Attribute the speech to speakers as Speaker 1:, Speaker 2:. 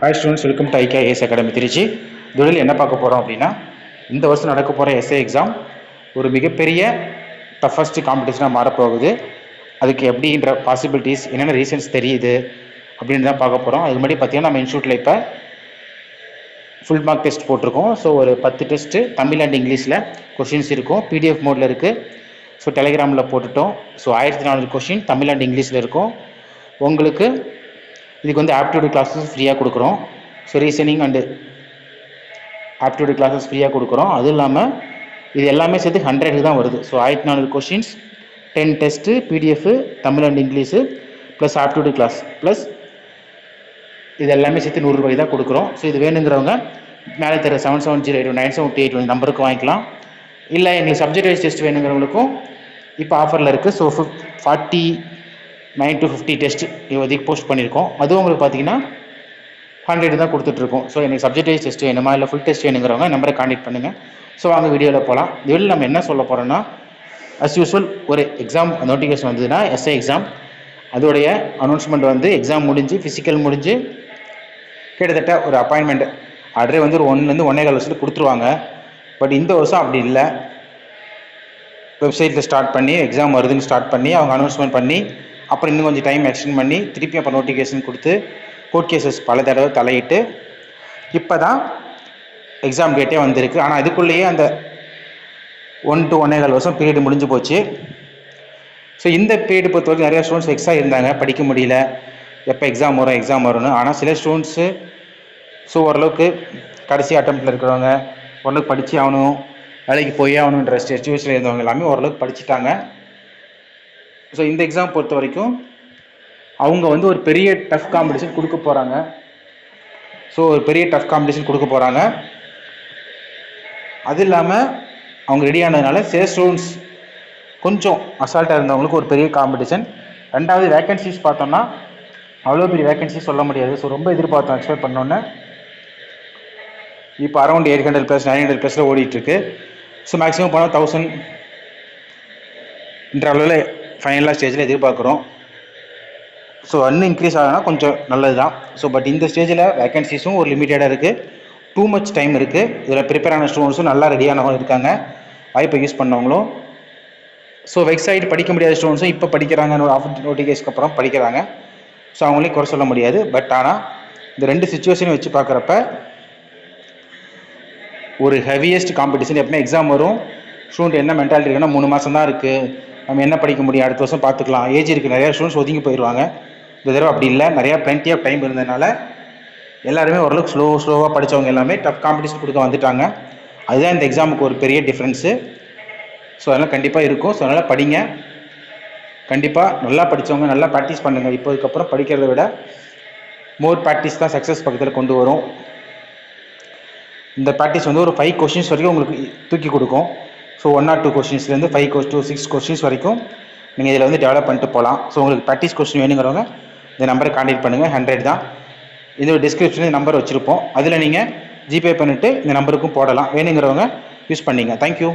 Speaker 1: Hi students welcome to IK ace academy Trichy தொழில் என்ன பார்க்க போகிறோம் அப்படின்னா இந்த வருஷம் நடக்க போகிற எஸ்ஏ எக்ஸாம் ஒரு மிகப்பெரிய டஃபஸ்ட் காம்படிஷனாக மாறப்போகுது. அதுக்கு எப்படின்ற பாசிபிலிட்டிஸ் என்னென்ன ரீசன்ஸ் தெரியுது அப்படின்னு தான் பார்க்க போகிறோம் அது முன்னாடி பார்த்தீங்கன்னா நம்ம இன்ஸ்டியூட்டில் இப்போ ஃபுல் மார்க் டெஸ்ட் போட்டிருக்கோம். ஸோ ஒரு பத்து டெஸ்ட்டு தமிழ் அண்ட் இங்கிலீஷில் கொஷின்ஸ் இருக்கும். பிடிஎஃப் மோடில் இருக்குது ஸோ டெலிகிராமில் போட்டுட்டோம். ஸோ ஆயிரத்தி நானூறு கொஷின் தமிழ் அண்ட் இங்கிலீஷில் இருக்கும். உங்களுக்கு இதுக்கு வந்து ஆப்டிடியூட் கிளாஸஸ் ஃப்ரீயாக கொடுக்குறோம். So reasoning and aptitude classes ஃப்ரீயாக கொடுக்குறோம். அதுவும் இல்லாமல் இது எல்லாமே சேர்த்து ஹண்ட்ரட் தான் வருது. ஸோ ஆயிரத்தி நானூறு questions ten test PDF Tamil and English plus aptitude class plus இது எல்லாமே சேர்த்து நூறுரூபாய் தான் கொடுக்குறோம். ஸோ இது வேணுங்கிறவங்க மேலே தர seven seven zero eight nine seven two eight நம்பருக்கு வாங்கிக்கலாம். இல்லை எங்களுக்கு சப்ஜெக்ட் வைஸ் டெஸ்ட் வேணுங்கிறவங்களுக்கும் இப்போ ஆஃபரில் இருக்குது so fif forty nine to fifty test இப்போதைக்கு போஸ்ட் பண்ணியிருக்கோம். அதுவும் உங்களுக்கு பார்த்தீங்கன்னா ஹண்ட்ரட் தான் கொடுத்துட்ருக்கோம். ஸோ எனக்கு சப்ஜெக்ட் வைஸ் டெஸ்ட் வேணுமா? இல்லை ஃபுல் டெஸ்ட் வேணுங்கிறவங்க நம்பரை காண்டாக்ட் பண்ணுங்கள் ஸோ வாங்க வீடியோவில் போகலாம் இதில் நம்ம என்ன சொல்ல போகிறோன்னா அஸ் யூஸ்வல் ஒரு எக்ஸாம் நோட்டிஃபிகேஷன் வந்ததுன்னா எஸ்ஐ எக்ஸாம் அதோடைய அனௌன்ஸ்மெண்ட் வந்து எக்ஸாம் முடிஞ்சு ஃபிசிக்கல் முடிஞ்சு கிட்டத்தட்ட ஒரு அப்பாயின்மெண்ட் ஆர்டரே வந்து ஒரு ஒன்லேருந்து ஒன்றே கால் வருஷத்துக்கு கொடுத்துருவாங்க. பட் இந்த வருஷம் அப்படி இல்லை. வெப்சைட்டில் ஸ்டார்ட் பண்ணி எக்ஸாம் வருதுன்னு ஸ்டார்ட் பண்ணி அவங்க அனௌன்ஸ்மெண்ட் பண்ணி அப்புறம் இன்னும் கொஞ்சம் டைம் எக்ஸ்டெண்ட் பண்ணி திருப்பி அப்போ நோட்டிஃபிகேஷன் கொடுத்து கோர்ட் கேசஸ் பல தடவை தலையிட்டு இப்போ தான் எக்ஸாம் டேட்டே வந்திருக்கு. ஆனால் அதுக்குள்ளேயே அந்த ஒன் டு ஒன்னேகால் வருஷம் பீரியட் முடிஞ்சு போச்சு. ஸோ இந்த பீரியட் பொறுத்தவரைக்கும் நிறையா ஸ்டூடெண்ட்ஸ் எக்ஸாக இருந்தாங்க. படிக்க முடியல. எப்போ எக்ஸாம் வரும் எக்ஸாம் வரும்னு. ஆனால் சில ஸ்டூடெண்ட்ஸு ஸோ ஓரளவுக்கு கடைசி அட்டம்ப்டில் இருக்கிறவங்க ஓரளவுக்கு படித்து ஆகணும் வேலைக்கு போய் ஆகணுன்ற சுச்சுவேஷனில் இருந்தவங்க எல்லாமே ஓரளவுக்கு படிச்சுட்டாங்க. ஸோ இந்த எக்ஸாம் பொறுத்த வரைக்கும் அவங்க வந்து ஒரு பெரிய டஃப் காம்படிஷன் கொடுக்க போகிறாங்க ஸோ ஒரு பெரிய டஃப் காம்படிஷன் கொடுக்க போகிறாங்க அது இல்லாமல் அவங்க ரெடி ஆனதுனால சே ஸ்டூடெண்ட்ஸ் கொஞ்சம் அசால்ட்டாக இருந்தவங்களுக்கு ஒரு பெரிய காம்படிஷன் ரெண்டாவது வேக்கன்சிஸ் பார்த்தோம்னா அவ்வளோ பெரிய வேக்கன்சி சொல்ல முடியாது. ஸோ ரொம்ப எதிர்பார்த்தோம் எக்ஸ்பெக்ட் பண்ணோன்னே இப்போ around eight hundred plus nine hundred ப்ளஸில் ஓடிட்டுருக்கு ஸோ மேக்ஸிமம் போனால் தௌசண்ட் என்ற அளவில் ஃபைனலாக ஸ்டேஜில் எதிர்பார்க்குறோம். ஸோ இன்னும் இன்க்ரீஸ் ஆகுனா கொஞ்சம் நல்லது தான் ஸோ பட் இந்த ஸ்டேஜில் வேக்கன்சிஸும் ஒரு லிமிட்டடாக இருக்குது டூ மச் டைம் இருக்குது இதில் ப்ரிப்பேர் ஆன ஸ்டூடெண்ட்ஸும் நல்லா ரெடியானவங்க இருக்காங்க. வாய்ப்பை யூஸ் பண்ணவங்களும். ஸோ வெப்சைட் படிக்க முடியாத ஸ்டூடெண்ட்ஸும் இப்போ படிக்கிறாங்க ஆஃப் நோட்டிஃபிகேஷனுக்கு அப்புறம் படிக்கிறாங்க. ஸோ அவங்களையும் குறை சொல்ல முடியாது. பட் ஆனால் இந்த ரெண்டு சுச்சுவேஷனையும் வச்சு பார்க்குறப்ப ஒரு ஹெவியஸ்ட் காம்படிஷன் எப்பவுமே எக்ஸாம் வரும். ஸ்டூடெண்ட் என்ன மென்டாலிட்டி இருக்குன்னா மூணு மாதம் தான் இருக்குது நம்ம என்ன படிக்க முடியும்? அடுத்த வருஷம் பார்த்துக்கலாம். ஏஜ் இருக்குது நிறையா ஸ்டூடெண்ட்ஸ் ஒதுங்கி போயிடுவாங்க இந்த தடவை அப்படி இல்லை. நிறையா பிளென்டி ஆஃப் டைம் இருந்ததுனால எல்லாருமே ஓரளவுக்கு ஸ்லோ ஸ்லோவாக படித்தவங்க எல்லாமே டஃப் காம்படிஷன் கொடுக்க வந்துட்டாங்க. அதுதான் இந்த எக்ஸாமுக்கு ஒரு பெரிய டிஃப்ரென்ஸு ஸோ அதெல்லாம் கண்டிப்பாக இருக்கும். ஸோ அதனால் படிங்க. கண்டிப்பாக நல்லா படித்தவங்க நல்லா ப்ராக்டிஸ் பண்ணுங்கள் இப்போதுக்கப்புறம் படிக்கிறத விட மோர் ப்ராக்டிஸ் தான் சக்ஸஸ் பக்கத்தில் கொண்டு வரும். இந்த ப்ராக்டிஸ் வந்து ஒரு ஃபைவ் கொஷின்ஸ் வரைக்கும் உங்களுக்கு தூக்கி கொடுக்கும். So one or two கொஷின்ஸ்லேருந்து five quest to six questions வரைக்கும் நீங்கள் இதில் வந்து டெவலப் பண்ணிட்டு போகலாம் ஸோ உங்களுக்கு ப்ராக்டிஸ் கொஸ்டின் வேணுங்கிறவங்க இந்த நம்பரை காண்டாக்ட் பண்ணுங்கள் ஹண்ட்ரட் தான். இந்த டிஸ்கிரிப்ஷனில் நம்பர் வச்சுருப்போம். அதில் நீங்கள் ஜிபே பண்ணிவிட்டு இந்த நம்பருக்கும் போடலாம். வேணுங்கிறவங்க யூஸ் பண்ணிங்க. தேங்க்யூ